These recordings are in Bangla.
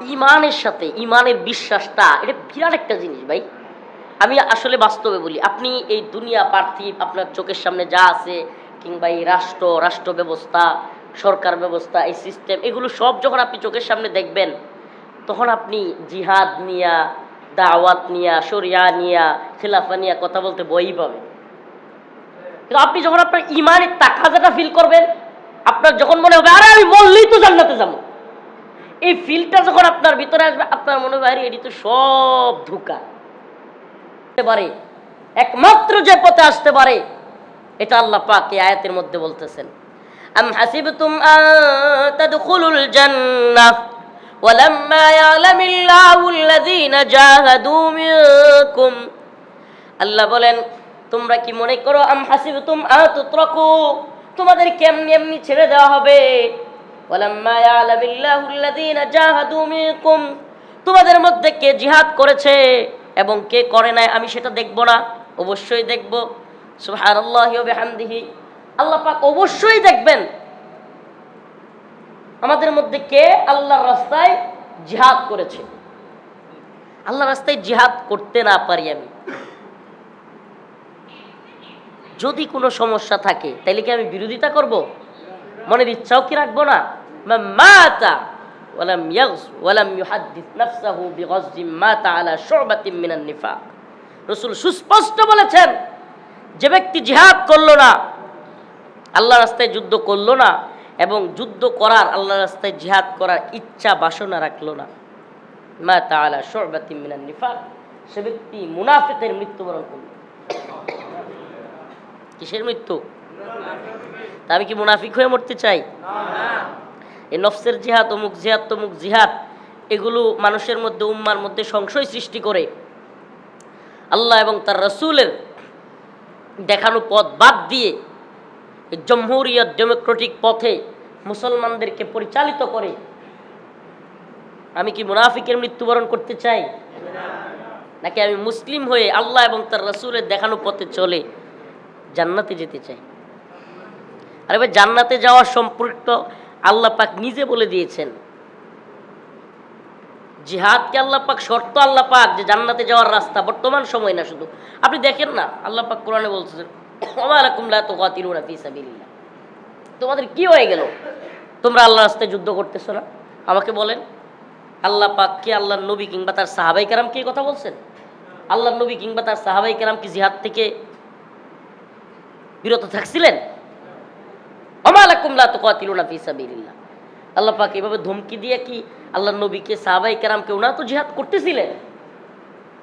ইমানের সাথে, ইমানের বিশ্বাসটা, এটা বিরাট একটা জিনিস ভাই। আমি আসলে বাস্তবে বলি, আপনি এই দুনিয়া পার্থিব আপনার চোখের সামনে যা আছে, কিংবা এই রাষ্ট্র রাষ্ট্র ব্যবস্থা, সরকার ব্যবস্থা, এই সিস্টেম এগুলো সব যখন আপনি চোখের সামনে দেখবেন, তখন আপনি জিহাদ নিয়া, দাওয়াত নিয়া, শরিয়া নিয়া, খিলাফা নিয়া কথা বলতে বই পাবেন। কিন্তু আপনি যখন আপনার ইমানের তাকাজাটা ফিল করবেন, আপনার যখন মনে হবে, আরে, আমি বললেই তো জান্নাতে যাব। এই ফিলটা যখন আপনার ভিতরে আসবে আপনার মনে হবে আরে এটি তো সব ধোকা আসতে পারে একমাত্র যে পথে আসতে পারে এটা আল্লাহ পাক এই আয়াতের মধ্যে বলতেছেন আম হাসিবতুম আন তাদখুলুল জান্নাহ ولما يعلم الله الذين جاهدوا منكم আল্লাহ বলেন তোমরা কি মনে করো আম হাসিবতুম আতুত্রাকু তোমাদের কেমনি এমনি ছেড়ে দেওয়া হবে তোমাদের মধ্যে কে জিহাদ করেছে এবং কে করে নাই আমি সেটা দেখব না। অবশ্যই দেখব। সুবহানাল্লাহি আল্লাহ পাক অবশ্যই দেখবেন। আমাদের মধ্যে কে আল্লাহর রাস্তায় জিহাদ করেছে? আল্লাহর রাস্তায় জিহাদ করতে না পারি আমি। যদি কোনো সমস্যা থাকে, তাইলে কি আমি বিরোধিতা করব? মনের ইচ্ছাও কি রাখব না? মাতা ওয়ালাম ইয়াগজ ওয়ালাম ইউহাদ্দিস নাফসাহু বিগজজিম মাতা আলা শুবাতিন মিনান নিফাক। রাসূল সুস্পষ্ট বলেছেন, যে ব্যক্তি জিহাদ করল না আল্লাহ রাস্তায় যুদ্ধ করল না এবং যুদ্ধ করার আল্লাহ রাস্তায় জিহাদ করার ইচ্ছা বাসনা রাখল না মা তাআলা শুবাতিন মিনান নিফাক, সে ব্যক্তি মুনাফিকের মৃত্যুবরণ করল। কিসের মৃত্যু? তা আমি কি মুনাফিক হয়ে মরতে চাই? এই নফসের জিহাদ, অমুক জিহাদ, তমুক জিহাদ, এগুলো মানুষের মধ্যে, উম্মার মধ্যে সংশয় সৃষ্টি করে। আল্লাহ এবং তার রসুলের দেখানো পথ বাদ দিয়ে জমহুরিয়ত, ডেমোক্রেটিক পথে মুসলমানদেরকে পরিচালিত করে। আমি কি মুনাফিকের মৃত্যুবরণ করতে চাই? নাকি আমি মুসলিম হয়ে আল্লাহ এবং তার রসুলের দেখানো পথে চলে জান্নাতে যেতে চাই? আরে ভাই, জান্নাতে যাওয়া সম্পর্ক আল্লাহ পাক নিজে বলে দিয়েছেন। জিহাদকে আল্লাহ পাক শর্ত আল্লাহ পাক যে জান্নাতে যাওয়ার রাস্তা? বর্তমান সময় না শুধু। আপনি দেখেন না, আল্লাহ পাক কোরআনে বলছেন ওমালাকুম লা তুকাতিলুনা ফি সাবিলিল্লাহ। তোমাদের কি হয়ে গেল? তোমরা আল্লাহ রাস্তায় যুদ্ধ করতেছো না? আমাকে বলেন, আল্লাহ পাককে আল্লাহর নবী কিংবা তার সাহাবাই কেরাম কি কথা বলছেন? আল্লাহর নবী কিংবা তার সাহাবাই কেরাম কি জিহাদ থেকে বিরত থাকছিলেন? অমালাকুমলা তো কাতিলুনা ফি সাবিলিল্লাহ। আল্লাহ পাক এভাবে ধমকি দিয়ে কি আল্লাহ নবীকে সাহাবাই কেরামকে ওনারা তো জিহাদ করতেছিলেন?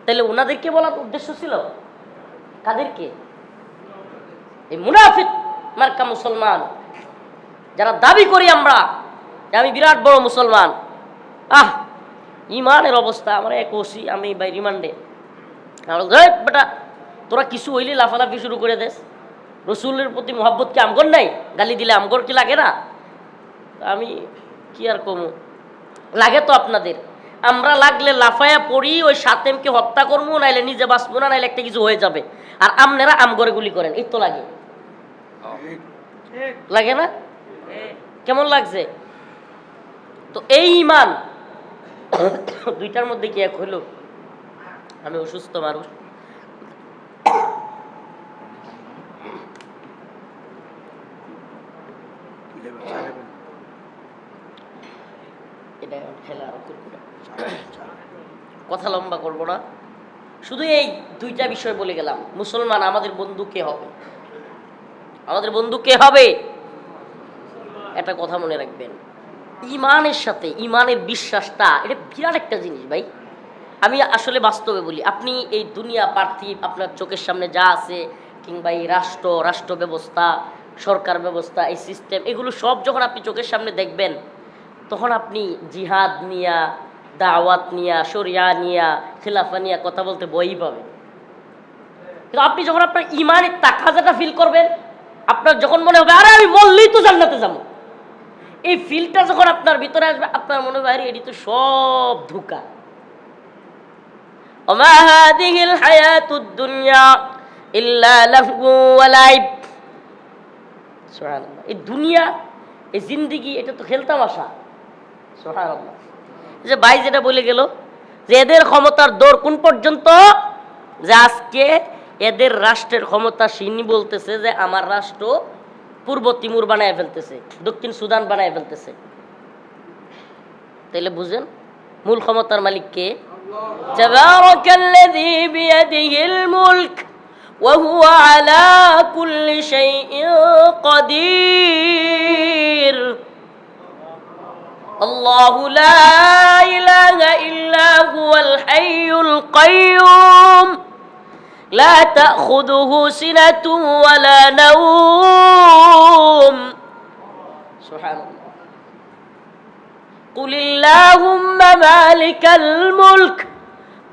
তাহলে ওনাদেরকে বলার উদ্দেশ্য ছিল? কাদেরকে? এই মুনাফিক মার্কা মুসলমান। যারা দাবি করি আমরা আমি বিরাট বড় মুসলমান। আহ, ইমানের অবস্থা, আমার এক ওসি, আমি বাই রিমান্ডে। বেটা, তোরা কিছু হইলে লাফালাফি শুরু করে দেস। রসুলের প্রতি মোহাব্বত কি আমগর নাই? গালি দিলে আমগর কি লাগে না? আমি কি আর কমু? লাগে তো আপনাদের। আমরা লাগলে লাফায়া পড়ি, ওই সাতেমকে হত্যা করব নাইলে নিজে বাঁচবো না, নাইলে একটা কিছু হয়ে যাবে। আর আমনেরা আমগরে গুলি করেন, এই তো লাগে। লাগে না? কেমন লাগছে? তো এই ইমান দুইটার মধ্যে কি এক হইল? আমি অসুস্থ মানুষ। এটা এখন খেলা আরও কথা লম্বা করব না। শুধু এই দুইটা বিষয় বলে গেলাম। মুসলমান আমাদের বন্ধু কে হবে? আমাদের বন্ধু কে হবে? একটা কথা মনে রাখবেন। ইমানের সাথে ইমানের বিশ্বাসটা এটা বিরাট একটা জিনিস ভাই। আমি আসলে বাস্তবে বলি আপনি এই দুনিয়া পার্থিব আপনার চোখের সামনে যা আছে কিংবা এই রাষ্ট্র রাষ্ট্র ব্যবস্থা সরকার ব্যবস্থা এই সিস্টেম এগুলো সব যখন আপনি চোখের সামনে দেখবেন তখন আপনি জিহাদ নিয়া দাওয়াত নিয়া শরিয়া নিয়া খিলাফা নিয়া কথা বলতে বই পাবেন কিন্তু আপনি যখন আপনার ইমানের তাকাজাটা ফিল করবেন আপনার যখন মনে হবে আরে আমি বললেই তো জান্নাতে যাবো এই ফিলটা যখন আপনার ভিতরে আসবে আপনার মনে হবে আরে এটি তো সব ধোকা وما هذه الحياة الدنيا إلا لهو ولعب সুবহানাল্লাহ এই দুনিয়া এই জিন্দিগি এটা তো খেলতাম আসা সুবহানাল্লাহ যে ভাই যেটা বলে গেল যে এদের ক্ষমতার দৌড় কোন পর্যন্ত যে আজকে এদের রাষ্ট্রের ক্ষমতা সিনি বলতেছে যে আমার রাষ্ট্র পূর্ব তিমুর বানায় ফেলতেছে দক্ষিণ সুদান বানায় ফেলতেছে তাইলে বুঝেন মূল ক্ষমতার মালিক কে تبارك الذي بيده الملك وهو على كل شيء قدير. الله لا إله إلا هو الحي القيوم. لا تأخذه سنة ولا نوم. سبحان الله. قل اللهم مالك الملك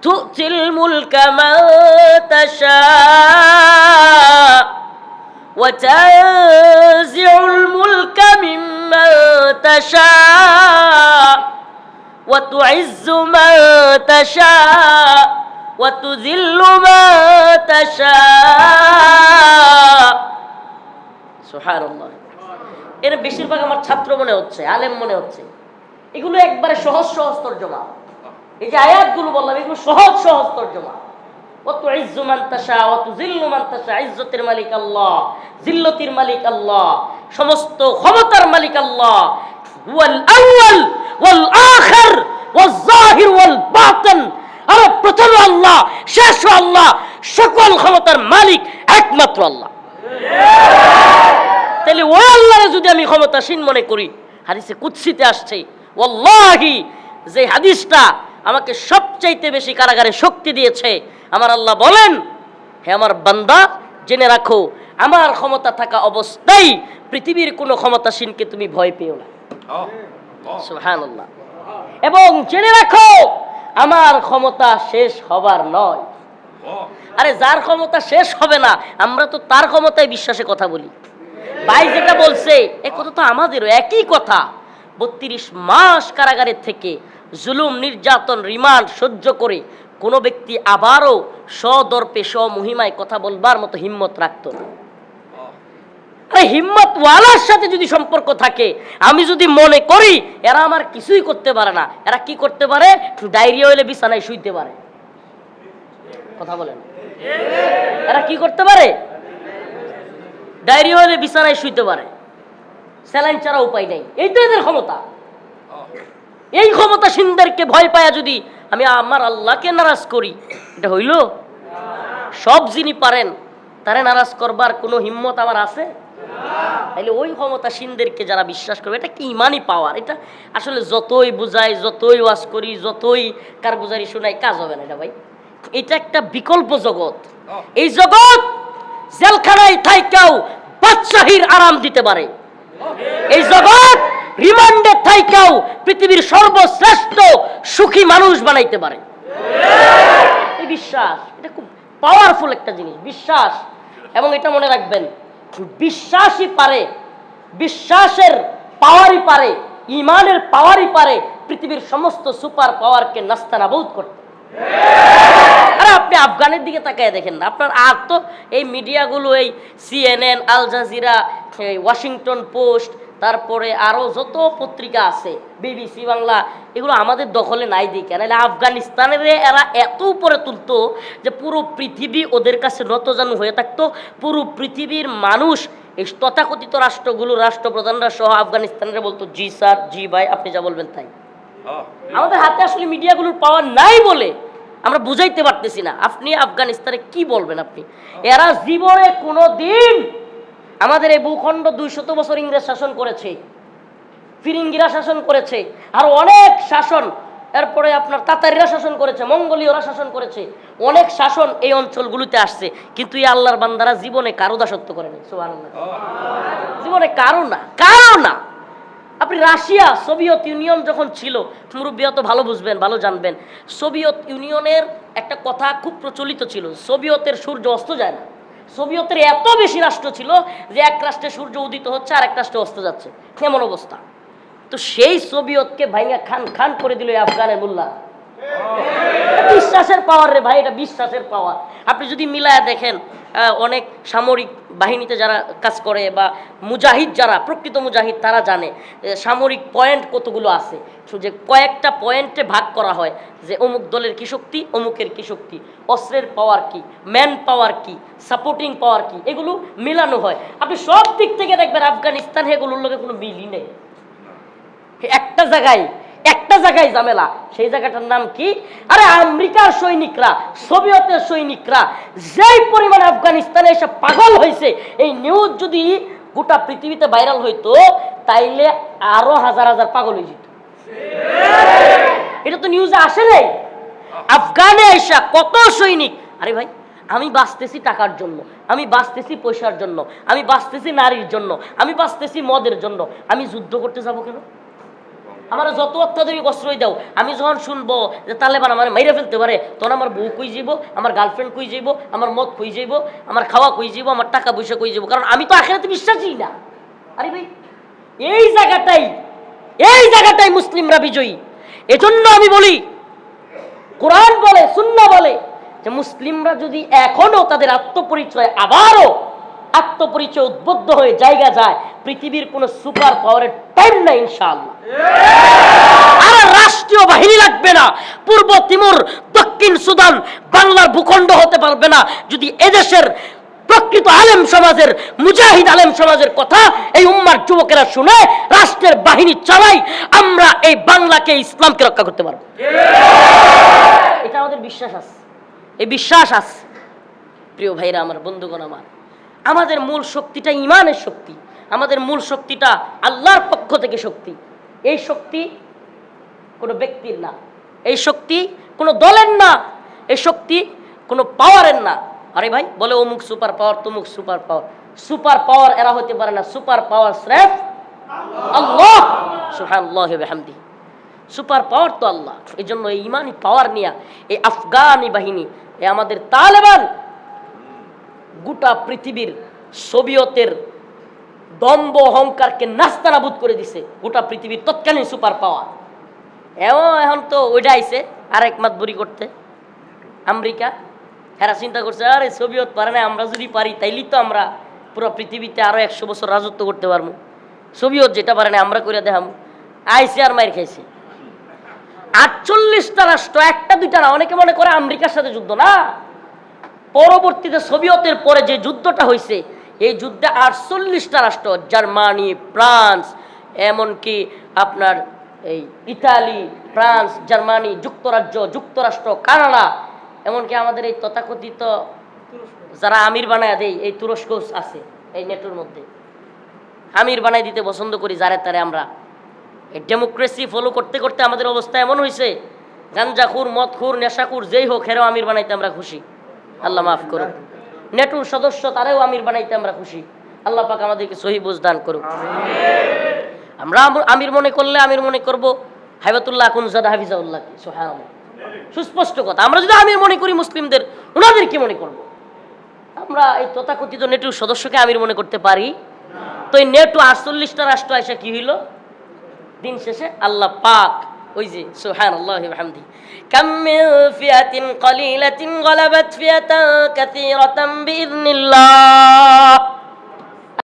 تؤتي الملك من تشاء وتنزع الملك ممن تشاء وتعز من تشاء وتذل من تشاء سبحان الله এর বেশিরভাগ আমার ছাত্র মনে হচ্ছে আলেম মনে হচ্ছে এগুলো একবারে সহজ সহজ তর্জমা এই যে আয়াতগুলো বললাম, এগুলো সহজ সহজ তর্জমা। অত ইজ্জু মান্তাসা অত জিল্লু মান্তাসা ইজ্জতের মালিক আল্লাহ, জিল্লতির মালিক আল্লাহ, সমস্ত ক্ষমতার মালিক আল্লাহ ওয়াল আউয়াল, ওয়াল আখির ওয়াল জাহির, ওয়াল বাতিন। আর প্রথম আল্লাহ, শেষ আল্লাহ, সকল ক্ষমতার মালিক একমাত্র আল্লাহ। তাহলে ওই আল্লাহরে যদি আমি ক্ষমতাসীন মনে করি, হাদিসে কুৎসিতে আসছে, ওয়াল্লাহি, যে হাদিসটা আমাকে সবচাইতে বেশি কারাগারে শক্তি দিয়েছে। আমার আল্লাহ বলেন হে আমার বান্দা জেনে রাখো আমার ক্ষমতা থাকা অবস্থায় পৃথিবীর কোনো ক্ষমতাসীনকে তুমি ভয় পেও না। সুবহানাল্লাহ। এবং জেনে রাখো আমার ক্ষমতা শেষ হবার নয়। আরে যার ক্ষমতা শেষ হবে না আমরা তো তার ক্ষমতায় বিশ্বাসে কথা বলি। ভাই যেটা বলছে এ কথা তো আমাদেরও একই কথা। বত্রিশ মাস কারাগারের থেকে জুলুম, নির্যাতন, রিমান্ড সহ্য করে কোনো ব্যক্তি আবারও সদর্পে, স্বমহিমায় কথা বলবার মতো হিম্মত রাখতো হিম্মত ওয়ালার সাথে যদি সম্পর্ক থাকে, আমি যদি মনে করি এরা আমার কিছুই করতে পারে না, এরা কি করতে পারে? ডায়রিয়া হইলে বিছানায় শুইতে পারে। কথা বলেন। এরা কি করতে পারে? ডায়রিয়া হলে বিছানায় শুইতে পারে। স্যালাইন ছাড়া উপায় নেই। এই তো এদের ক্ষমতা। এই ক্ষমতা সিনদেরকে ভয় পায়া যদি আমি আমার আল্লাহকে নারাজ করি, এটা হইল? সব যিনি পারেন, তারে নারাজ করবার কোনো হিম্মত আমার আছে? তাহলে ওই ক্ষমতা সিনদেরকে যারা বিশ্বাস করবে, এটা কি ইমানই পাওয়ার এটা আসলে যতই বুঝাই, যতই ওয়াজ করি, যতই কার কারগুজারি শোনাই, কাজ হবে না এটা ভাই। এটা একটা বিকল্প জগৎ। এই জগৎ জেলখানায় থাইকাও বাদশাহীর আরাম দিতে পারে। এই জগৎ রিমান্ডে থাইকাও পৃথিবীর সর্বশ্রেষ্ঠ সুখী মানুষ বানাইতে পারে। এই বিশ্বাস, এটা খুব পাওয়ারফুল একটা জিনিস, বিশ্বাস। এবং এটা মনে রাখবেন, বিশ্বাসই পারে, বিশ্বাসের পাওয়ারই পারে, ইমানের পাওয়ারই পারে, পৃথিবীর সমস্ত সুপার পাওয়ারকে নাস্তানাবুদ করতে। আরে আপনি আফগানের দিকে তাকায় দেখেন না, আপনার আর তো এই মিডিয়াগুলো, এই CNN Al Jazeera Washington Post তারপরে আরও যত পত্রিকা আছে বিবিসি বাংলা এগুলো আমাদের দখলে নাই দিকে নাহলে আফগানিস্তানের এরা এত উপরে তুলতো যে পুরো পৃথিবী ওদের কাছে নতজানু হয়ে থাকতো। পুরো পৃথিবীর মানুষ এই তথাকথিত রাষ্ট্রগুলো রাষ্ট্রপ্রধানরা সহ আফগানিস্তানের বলতো জি স্যার জি ভাই আপনি যা বলবেন তাই। আমাদের হাতে আসলে মিডিয়াগুলোর পাওয়ার নাই বলে আমরা বুঝাইতে পারতেছি না। আপনি আফগানিস্তানে কি বলবেন আপনি? এরা জীবনে কোনো দিন আমাদের এই ভূখণ্ড দুইশত বছর ইংরেজ শাসন করেছে, ফিরিঙ্গিরা শাসন করেছে, আর অনেক শাসন, এরপরে আপনার তাতারিরা শাসন করেছে, মঙ্গলীয়রা শাসন করেছে, অনেক শাসন এই অঞ্চলগুলোতে আসছে, কিন্তু এই আল্লাহর বান্দারা জীবনে কারও দাসত্ব করে নাই, সুবহানাল্লাহ। জীবনে কারও না কারও না আপনি রাশিয়া, সোভিয়েত ইউনিয়ন যখন ছিল মুরব্বীরা তো ভালো বুঝবেন, ভালো জানবেন, সোভিয়েত ইউনিয়নের একটা কথা খুব প্রচলিত ছিল, সোভিয়েতের সূর্য অস্ত যায় না সোভিয়েতের এত বেশি রাষ্ট্র ছিল যে এক রাষ্ট্রে সূর্য উদিত হচ্ছে আর এক রাষ্ট্রে অস্ত যাচ্ছে। কেমন অবস্থা? তো সেই সোভিয়তকে ভাইয়া খান খান করে দিল আফগানের মোল্লা বিশ্বাসের পাওয়ার রে ভাই, এটা বিশ্বাসের পাওয়ার আপনি যদি মিলায় দেখেন অনেক সামরিক বাহিনীতে যারা কাজ করে বা মুজাহিদ যারা, প্রকৃত মুজাহিদ, তারা জানে সামরিক পয়েন্ট কতগুলো আছে। যে কয়েকটা পয়েন্টে ভাগ করা হয়, যে অমুক দলের কি শক্তি, অমুকের কি শক্তি। অস্ত্রের পাওয়ার কি ম্যান পাওয়ার কি সাপোর্টিং পাওয়ার কি, এগুলো মিলানো হয়। আপনি সব দিক থেকে দেখবেন আফগানিস্তান এগুলোর লোকে কোনো মিলই নেই। একটা জায়গায় একটা জায়গায় ঝামেলা। সেই জায়গাটার নাম কি? আরে আমেরিকার সৈনিকরা, সোভিয়তের সৈনিকরা যেই পরিমাণে আফগানিস্তানে এসে পাগল হয়েছে, এই নিউজ যদি গোটা পৃথিবীতে ভাইরাল হইতো, তাইলে আরও হাজার হাজার পাগল হয়ে যেত। এটা তো নিউজে আসে নাই। আফগানে এসা কত সৈনিক, আরে ভাই, আমি বাঁচতেছি টাকার জন্য, আমি বাঁচতেছি পয়সার জন্য, আমি বাঁচতেছি নারীর জন্য, আমি বাঁচতেছি মদের জন্য, আমি যুদ্ধ করতে যাব কেন? আমার যত অত্যাধুনিক অস্ত্রই দাও, আমি যখন শুনব যে তালেবান আমার মেরে ফেলতে পারে, তখন আমার বউ কই যাইব, আমার গার্লফ্রেন্ড কই যাইব, আমার মদ কই যাইব, আমার খাওয়া কই যাইব, আমার টাকা পয়সা কই যাইব, কারণ আমি তো আখেরাতে বিশ্বাসই না। আরে ভাই, এই জায়গাটাই এই জায়গাটাই মুসলিমরা বিজয়ী। এজন্য আমি বলি, কোরআন বলে সুন্না বলে, যে মুসলিমরা যদি এখনও তাদের আত্মপরিচয় আবারও আত্মপরিচয় উদ্বুদ্ধ হয়ে জায়গা যায়, পৃথিবীর কোনো সুপার পাওয়ারের টাইম নাই ইনশাআল্লাহ। আর রাষ্ট্রীয় বাহিনী লাগবে না। পূর্ব তিমুর, দক্ষিণ সুদান, বাংলার ভূখণ্ড হতে পারবে না। যদি এদেশের প্রকৃত আলেম সমাজের, মুজাহিদ আলেম সমাজের কথা এই উম্মার যুবকেরা শুনে, রাষ্ট্রের বাহিনী চালাই আমরা এই বাংলাকে ইসলামকে রক্ষা করতে পারব। এটা আমাদের বিশ্বাস আছে। এই বিশ্বাস আছে। প্রিয় ভাইরা, আমার বন্ধুগণ আমার আমাদের মূল শক্তিটা ইমানের শক্তি, আমাদের মূল শক্তিটা আল্লাহর পক্ষ থেকে শক্তি। এই শক্তি কোনো ব্যক্তির না, এই শক্তি কোনো দলের না, এই শক্তি কোনো পাওয়ারের না। আরে ভাই, বলে অমুক সুপার পাওয়ার, তমুক সুপার পাওয়ার। সুপার পাওয়ার এরা হতে পারে না, সুপার পাওয়ার স্রেফ আল্লাহ। বিহামদিহি। সুপার পাওয়ার তো আল্লাহ এই জন্য এই ইমানি পাওয়ার নিয়ে, এই আফগানি বাহিনী, এই আমাদের তালেবান গোটা পৃথিবীর সোভিয়তের দম্ব অহংকারকে নাস্তানাবুদ করে দিছে গোটা পৃথিবীর তৎকালীন সুপার পাওয়ার। এও এখন তো ওইটা আইছে আর এক মাত বুড়ি করতে। আমেরিকা এরা চিন্তা করছে, আরে সোভিয়ত পারে না, আমরা যদি পারি, তাইলেই তো আমরা পুরো পৃথিবীতে আরও একশো বছর রাজত্ব করতে পারব। সোভিয়ত যেটা পারে না, আমরা করে দেখাম। আইসে আর মাইর খাইছে। আটচল্লিশটা রাষ্ট্র, একটা দুইটা না, অনেকে মনে করে আমেরিকার সাথে যুদ্ধ, না? পরবর্তীতে সোভিয়তের পরে যে যুদ্ধটা হয়েছে এই যুদ্ধে আটচল্লিশটা রাষ্ট্র, জার্মানি, ফ্রান্স, এমনকি আপনার এই ইতালি, ফ্রান্স, জার্মানি, যুক্তরাজ্য, যুক্তরাষ্ট্র, কানাডা, এমনকি আমাদের এই তথাকথিত যারা আমির বানায় দেয়, এই তুরস্ক আছে এই নেটোর মধ্যে। আমির বানাই দিতে পছন্দ করি, যারে তারে আমরা। এই ডেমোক্রেসি ফলো করতে করতে আমাদের অবস্থা এমন হয়েছে গাঞ্জাখুর, মদখুর, নেশাখুর, যেই হোক হেরো আমির বানাইতে আমরা খুশি। আল্লাহ মাফ করুক। নেটুর সদস্য তারেও আমির বানাইতে আমরা খুশি। আল্লাহ পাক আমাদেরকে সহি দান করুক। আমরা আমির মনে করলে আমির মনে করব হাইবাতুল্লাহ আকুনজাদা হাফিজাউল্লাহ সোহান সুস্পষ্ট কথা। আমরা যদি আমির মনে করি মুসলিমদের ওনাদের কি মনে করব? আমরা এই তথাকথিত নেটুর সদস্যকে আমির মনে করতে পারি। তো এই নেটু আটচল্লিশটা রাষ্ট্র এসে কি হইল? দিন শেষে আল্লাহ পাক ওই যে সুহান আল্লাহ হামদি কাম্মিল ফিয়াতিন কলিলাতিন গলাবাত ফিয়াতা কাসীরাতাম বিইذنিল্লাহ